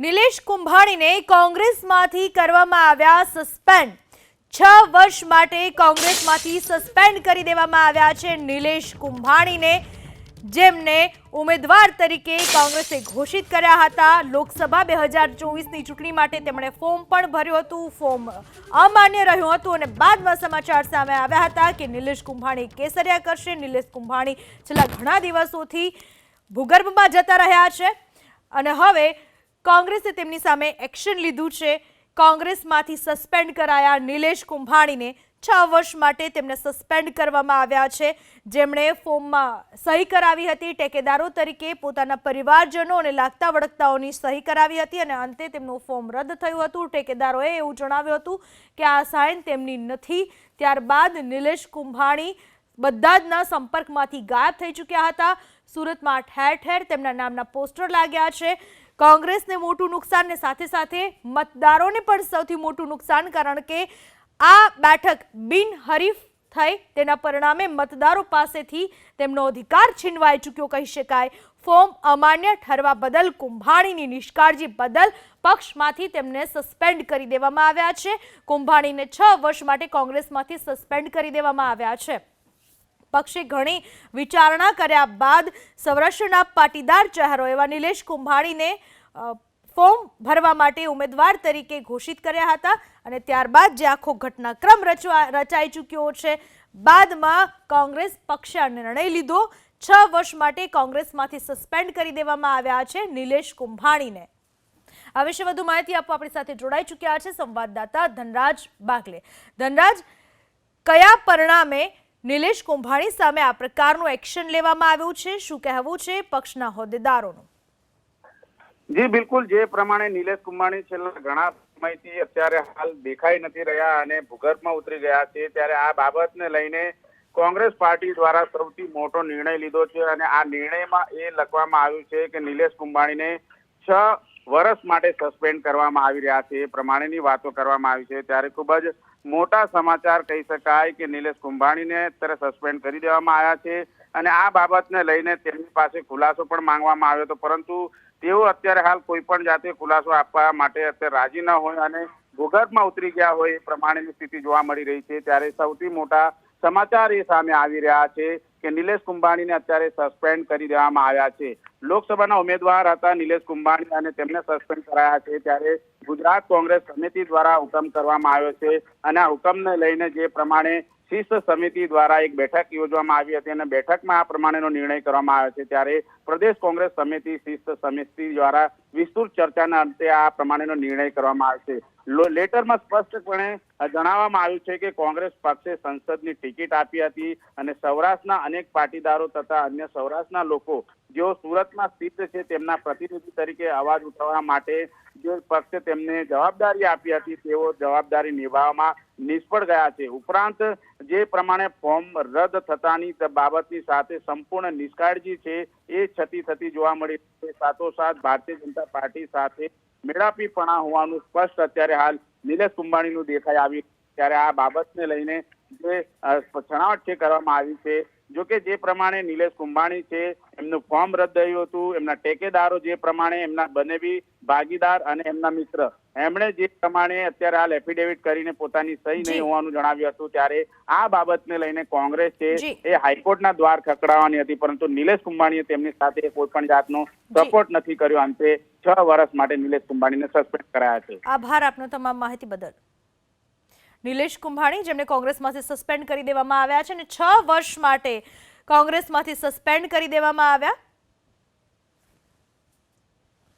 નિલેશ કુંભાણીને કોંગ્રેસમાંથી કરવામાં આવ્યા સસ્પેન્ડ. છ વર્ષ માટે કોંગ્રેસમાંથી સસ્પેન્ડ કરી દેવામાં આવ્યા છે નિલેશ કુંભાણીને, જેમને ઉમેદવાર તરીકે કોંગ્રેસે ઘોષિત કર્યા હતા. લોકસભા બે હજાર ચોવીસની ચૂંટણી માટે તેમણે ફોર્મ પણ ભર્યું હતું. ફોર્મ અમાન્ય રહ્યું હતું અને બાદમાં સમાચાર સામે આવ્યા હતા કે નિલેશ કુંભાણી કેસરિયા કરશે. નિલેશ કુંભાણી છેલ્લા ઘણા દિવસોથી ભૂગર્ભમાં જતા રહ્યા છે. અને હવે કોંગ્રેસે તેમની સામે એક્શન લીધું છે. કોંગ્રેસમાંથી સસ્પેન્ડ કરાયા નિલેશ કુંભાણીને છ વર્ષ માટે તેમને સસ્પેન્ડ કરવામાં આવ્યા છે. જેમણે ફોર્મમાં સહી કરાવી હતી. ટેકેદારો તરીકે પોતાના પરિવારજનો અને લાગતા વળગતાઓની સહી કરાવી હતી અને અંતે તેમનું ફોર્મ રદ થયું હતું. ટેકેદારોએ એવું જણાવ્યું હતું કે આ સાઇન તેમની નથી. ત્યારબાદ નિલેશ કુંભાણી બધા જના સંપર્કમાંથી ગાયબ થઈ ચૂક્યા હતા. સુરતમાં ઠેર ઠેર તેમના નામના પોસ્ટર લાગ્યા છે. કોંગ્રેસને મોટું નુકસાન સાથે સાથે મતદારોને પણ સૌથી મોટું નુકસાન કારણ કે આ બેઠક બિનહરીફ થઈ. તેના પરિણામે મતદારો પાસેથી તેમનો અધિકાર છીનવાઈ ચૂક્યો કહી શકાય. ફોર્મ અમાન્ય ઠરવા બદલ કુંભાણીની નિષ્કાળજી બદલ પક્ષમાંથી તેમને સસ્પેન્ડ કરી દેવામાં આવ્યા છે. કુંભાણીને છ વર્ષ માટે કોંગ્રેસમાંથી સસ્પેન્ડ કરી દેવામાં આવ્યા છે. પક્ષે ઘણી વિચારણા કર્યા બાદ સૌરાષ્ટ્રના પાટીદાર ચહેરો એવા નિલેશ કુંભાણીને ફોર્મ ભરવા માટે ઉમેદવાર તરીકે ઘોષિત કર્યા હતા અને ત્યારબાદ જે આખો ઘટનાક્રમ રચવા, રચાઈ ચૂક્યો છે, બાદમાં કોંગ્રેસ પક્ષે નિર્ણય લીધો. છ વર્ષ માટે કોંગ્રેસમાંથી સસ્પેન્ડ કરી દેવામાં આવ્યા છે નિલેશ કુંભાણીને. આ વિશે વધુ માહિતી આપવા આપણી સાથે જોડાઈ ચૂક્યા છે સંવાદદાતા ધનરાજ બાગલે. ધનરાજ, કયા પરિણામે નિલેશ કુંભાણી સામે આ પ્રકારનું એક્શન લેવામાં આવ્યું છે. શું કહેવું છે પક્ષના હોદ્દેદારોનું? જી, બિલકુલ. જે પ્રમાણે નિલેશ કુંભાણી છેલ્લા ઘણા સમયથી અત્યારે હાલ દેખાઈ નથી રહ્યા અને ભૂગર્ભમાં ઉતરી ગયા છે, ત્યારે આ બાબતને લઈને કોંગ્રેસ પાર્ટી દ્વારા સૌથી મોટો નિર્ણય લીધો છે અને આ નિર્ણયમાં એ લખવામાં આવ્યું છે કે નિલેશ કુંભાણીને છ વર્ષ માટે સસ્પેન્ડ કરવામાં આવી રહ્યા છે. એ પ્રમાણેની વાતો કરવામાં આવી છે. ત્યારે ખૂબ જ મોટા સમાચાર કહી શકાય કે નિલેશ કુંભાણીને અત્યારે સસ્પેન્ડ કરી દેવામાં આવ્યા છે અને આ બાબતને લઈને તેમની પાસે ખુલાસો પણ માંગવામાં આવ્યો હતો. પરંતુ તેઓ અત્યારે હાલ કોઈ પણ જાતે ખુલાસો આપવા માટે અત્યારે રાજી ન હોય અને ભૂગર્ભમાં ઉતરી ગયા હોય એ પ્રમાણેની સ્થિતિ જોવા મળી રહી છે. ત્યારે સૌથી મોટા સમાચાર એ સામે આવી રહ્યા છે કે નિલેશ કુંભાણીને અત્યારે સસ્પેન્ડ કરી દેવામાં આવ્યા છે. લોકસભાના ઉમેદવાર હતા નિલેશ કુંભાણી અને તેમને સસ્પેન્ડ કરાયા છે ત્યારે ગુજરાત કોંગ્રેસ સમિતિ દ્વારા હુકમ કરવામાં આવ્યો છે અને આ હુકમને લઈને જે પ્રમાણે શિસ્ત સમિતિ દ્વારા એક બેઠક યોજવામાં આવી હતી અને બેઠકમાં આ પ્રમાણેનો નિર્ણય કરવામાં આવ્યો છે ત્યારે પ્રદેશ કોંગ્રેસ સમિતિ શિસ્ત સમિતિ દ્વારા વિસ્તૃત ચર્ચાના અંતે આ પ્રમાણેનો નિર્ણય કરવામાં આવશે લેટરમાં સ્પષ્ટપણે જણાવવામાં આવ્યું છે કે કોંગ્રેસ પક્ષે સંસદની ટિકિટ આપી હતી અને સૌરાષ્ટ્રના અનેક પાટીદારો તથા અન્ય સૌરાષ્ટ્રના લોકો જેઓ સુરતમાં સ્થિત છે તેમના પ્રતિનિધિ તરીકે અવાજ ઉઠાવવા માટે જે પક્ષે તેમને જવાબદારી આપી હતી, તેઓ જવાબદારી નિભાવવામાં નિષ્ફળ ગયા છે. ઉપરાંત જે પ્રમાણે ફોર્મ રદ થતાની બાબતની સાથે સંપૂર્ણ નિષ્કાળજી છે એ છતી થતી જોવા મળી છે. સાથોસાથ ભારતીય જનતા પાર્ટી સાથે મેળાપીપણા હોવાનું સ્પષ્ટ અત્યારે હાલ નિલેશ કુંભાણીનું દેખાઈ આવ્યું. ત્યારે આ બાબતને લઈને જે છણાવટ છે કરવામાં આવી છે. જો કે જે પ્રમાણે નિલેશ કુંભાણી છે, એમનું ફોર્મ રદ થયું હતું, એમના ટેકેદારો જે પ્રમાણે એમના બનેવી ભાગીદાર અને એમના મિત્ર. એમણે જે પ્રમાણે અત્યારે હાલ એફિડેવિટ કરીને પોતાની સહી. નહીં હોવાનું જણાવ્યું હતું ત્યારે આ બાબતને લઈને કોંગ્રેસ છે. એ હાઈકોર્ટના દ્વાર ખકડાવવાની હતી પરંતુ નિલેશ કુંભાણીએ તેમની સાથે કોઈ પણ જાતનો સપોર્ટ નથી કર્યો. અંતે છ વર્ષ માટે નિલેશ કુંભાણીને સસ્પેન્ડ કરાયા છે. આભાર આપનો તમામ માહિતી બદલ. નિલેશ કુંભાણી જેમને કોંગ્રેસમાંથી સસ્પેન્ડ કરી દેવામાં આવ્યા છે અને છ વર્ષ માટે કોંગ્રેસમાંથી સસ્પેન્ડ કરી દેવામાં આવ્યા.